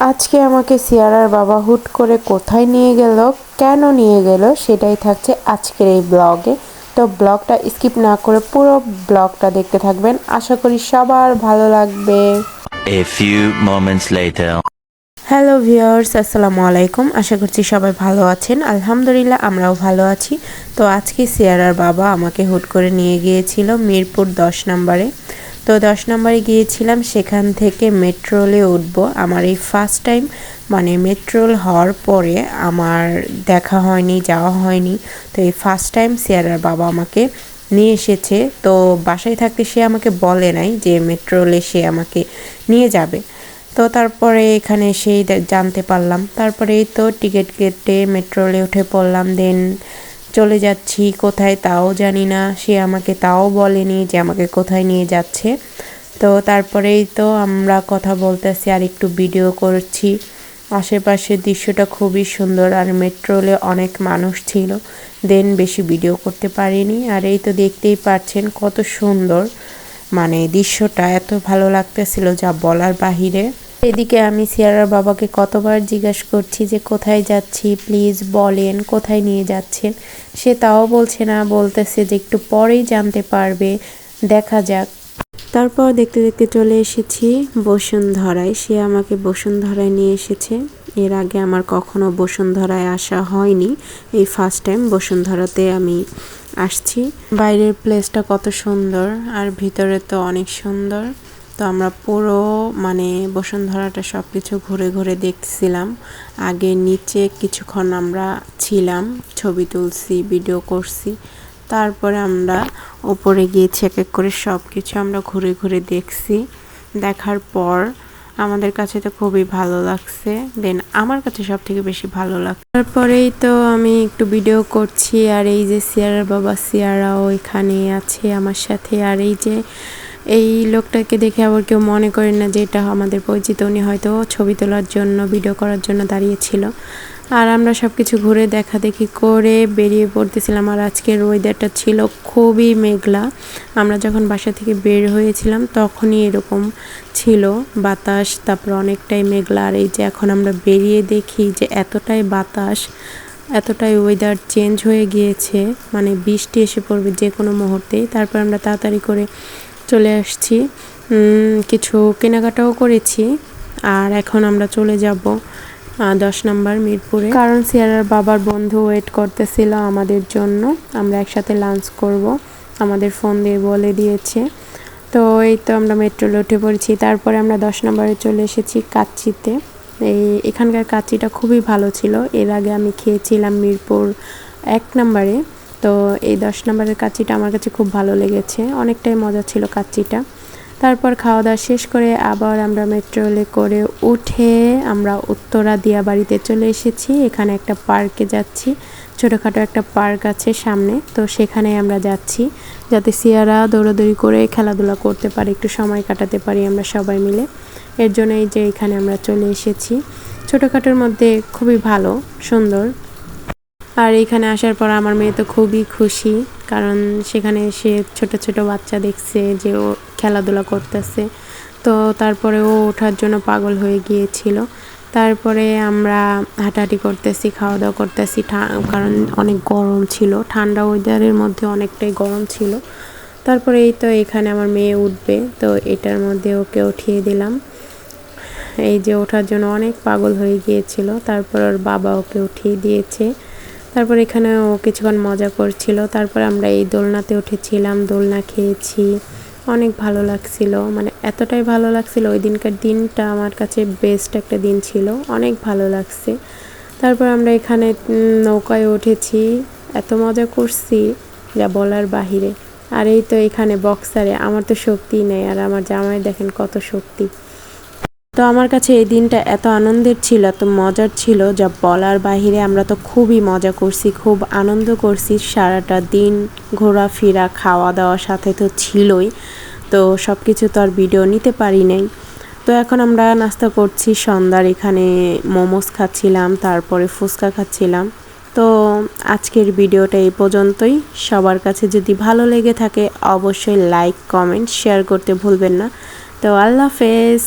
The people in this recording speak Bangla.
আজকে আমাকে সিয়ারার বাবা হুট করে কোথায় নিয়ে গেল কেন নিয়ে গেল সেটাই থাকছে আজকের এই ব্লগে। তো ব্লগটা স্কিপ না করে পুরো ব্লগটা দেখতে থাকবেন। আশা করি সবার ভালো লাগবে। A few moments later. Hello viewers আসসালামু আলাইকুম। আশা করছি সবাই ভালো আছেন। আলহামদুলিল্লাহ আমরাও ভালো আছি। তো আজকে সিয়ারার বাবা আমাকে হুট করে নিয়ে গিয়েছিল মিরপুর দশ নম্বরে। তো দশ নম্বরে গিয়েছিলাম, সেখান থেকে মেট্রোলে উঠবো। আমার এই ফার্স্ট টাইম মানে মেট্রোল হওয়ার পরে আমার দেখা হয়নি, যাওয়া হয়নি। তো এই ফার্স্ট টাইম সিয়ারার বাবা আমাকে নিয়ে এসেছে। তো বাসায় থাকতে সে আমাকে বলে নাই যে মেট্রোলে সে আমাকে নিয়ে যাবে। তো তারপরে এখানে এসেই দে- জানতে পারলাম। তারপরে তো টিকিট কেটে মেট্রোলে উঠে পড়লাম। দেন চলে যাচ্ছি, কোথায় তাও জানি না। সে আমাকে তাও বলেনি যে আমাকে কোথায় নিয়ে যাচ্ছে। তো তারপরেই তো আমরা কথা বলতেছি আর একটু ভিডিও করছি। আশেপাশের দৃশ্যটা খুবই সুন্দর, আর মেট্রোলে অনেক মানুষ ছিল। দেন বেশি ভিডিও করতে পারিনি। আর এই তো দেখতেই পাচ্ছেন কত সুন্দর মানে দৃশ্যটা, এত ভালো লাগতেছিল যা বলার বাহিরে। এদিকে আমি সিয়ারার বাবাকে কতবার জিজ্ঞাসা করছি যে কোথায় যাচ্ছি, প্লিজ বলেন কোথায় নিয়ে যাচ্ছেন। সে তাও বলছে না, বলতেছে যে একটু পরেই জানতে পারবে। দেখা যাক। তারপর দেখতে দেখতে চলে এসেছি বসুন্ধরায়। সে আমাকে বসুন্ধরায় নিয়ে এসেছে। এর আগে আমার কখনো বসুন্ধরায় আসা হয়নি। এই ফার্স্ট টাইম বসুন্ধরাতে আমি আসছি। বাইরের প্লেসটা কত সুন্দর, আর ভিতরে তো অনেক সুন্দর। তো আমরা পুরো মানে বসুন্ধরাটা সব কিছু ঘুরে ঘুরে দেখছিলাম। আগে নিচে কিছুক্ষণ আমরা ছিলাম, ছবি তুলছি ভিডিও করছি। তারপরে আমরা ওপরে গিয়েছি এক এক করে সব কিছু আমরা ঘুরে ঘুরে দেখছি। দেখার পর আমাদের কাছে তো খুবই ভালো লাগছে। দেন আমার কাছে সব থেকে বেশি ভালো লাগছে। তারপরেই তো আমি একটু ভিডিও করছি, আর এই যে সিয়ারার বাবা সিয়ারাও এখানে আছে আমার সাথে। আর এই যে এই লোকটাকে দেখে আবার কেউ মনে করে না যে এটা আমাদের পরিচিত। উনি হয়তো ছবি তোলার জন্য ভিডিও করার জন্য দাঁড়িয়েছিল। আর আমরা সব কিছু ঘুরে দেখা দেখি করে বেরিয়ে পড়তেছিলাম। আর আজকের ওয়েদারটা ছিল খুবই মেঘলা। আমরা যখন বাসা থেকে বের হয়েছিলাম, তখনই এরকম ছিল বাতাস, তারপর অনেকটাই মেঘলা। আর এই যে এখন আমরা বেরিয়ে দেখি যে এতটাই বাতাস, এতটাই ওয়েদার চেঞ্জ হয়ে গিয়েছে। মানে বৃষ্টি এসে পড়বে যে কোনো মুহূর্তেই। তারপর আমরা তাড়াতাড়ি করে চলে আসছি। কিছু কেনাকাটাও করেছি আর এখন আমরা চলে যাব দশ নম্বর মিরপুরে। কারণ সিয়ারার বাবার বন্ধু ওয়েট করতেছিল আমাদের জন্য। আমরা একসাথে লাঞ্চ করব। আমাদের ফোন দিয়ে বলে দিয়েছে। তো এই তো আমরা মেট্রোলে উঠে পড়েছি। তারপরে আমরা দশ নম্বরে চলে এসেছি কাচ্চিতে। এই এখানকার কাচ্চিটা খুবই ভালো ছিল। এর আগে আমি খেয়েছিলাম মিরপুর এক নম্বরে। তো এই দশ নম্বরের কাচ্চিটা আমার কাছে খুব ভালো লেগেছে। অনেকটাই মজা ছিল কাচ্চিটা। তারপর খাওয়া দাওয়া শেষ করে আবার আমরা মেট্রোলে করে উঠে আমরা উত্তরা দিয়া বাড়িতে চলে এসেছি। এখানে একটা পার্কে যাচ্ছি। ছোটোখাটো একটা পার্ক আছে সামনে। তো সেখানে আমরা যাচ্ছি যাতে সিয়ারা দৌড়াদৌড়ি করে খেলাধুলা করতে পারে, একটু সময় কাটাতে পারি আমরা সবাই মিলে। এর জন্যই যে এখানে আমরা চলে এসেছি। ছোটোখাটোর মধ্যে খুবই ভালো, সুন্দর। আর এখানে আসার পর আমার মেয়ে তো খুবই খুশি, কারণ সেখানে এসে ছোট ছোট বাচ্চা দেখছে যে ও খেলাধুলা করতেছে। তো তারপরে ও ওঠার জন্য পাগল হয়ে গিয়েছিল। তারপরে আমরা হাঁটাহাঁটি করতেছি খাওয়া দাওয়া করতেছি কারণ অনেক গরম ছিল। ঠান্ডা ওয়েদারের মধ্যে অনেকটাই গরম ছিল। তারপরে এই তো এখানে আমার মেয়ে উঠবে, তো এটার মধ্যে ওকে উঠিয়ে দিলাম। এই যে ওঠার জন্য অনেক পাগল হয়ে গিয়েছিল, তারপর ওর বাবা ওকে উঠিয়ে দিয়েছে। তারপর এখানে ও কিছুক্ষণ মজা করছিল। তারপর আমরা এই দোলনাতে উঠেছিলাম, দোলনা খেয়েছি। অনেক ভালো লাগছিল। মানে এতটাই ভালো লাগছিল ওই দিনকার দিনটা আমার কাছে বেস্ট একটা দিন ছিল। অনেক ভালো লাগছে। তারপর আমরা এখানে নৌকায় উঠেছি। এত মজা করছি, যা বলার বাহিরে। আর এই তো এখানে বক্সারে আমার তো শক্তি নেই। আর আমার জামাই দেখেন কত শক্তি। তো আমার কাছে এই দিনটা এত আনন্দের ছিল, এত মজার ছিল যা বলার বাহিরে আমরা তো খুবই মজা করছি, খুব আনন্দ করছি। সারাটা দিন ঘোরাফেরা খাওয়া দাওয়ার সাথে তো ছিলই, তো সব কিছু তো আর ভিডিও নিতে পারি নাই। তো এখন আমরা নাস্তা করছি, সন্ধ্যার এখানে মোমোস খাচ্ছিলাম, তারপরে ফুচকা খাচ্ছিলাম। তো আজকের ভিডিওটা এই পর্যন্তই। সবার কাছে যদি ভালো লেগে থাকে, অবশ্যই লাইক কমেন্ট শেয়ার করতে ভুলবেন না। তো আল্লাহ হাফেজ।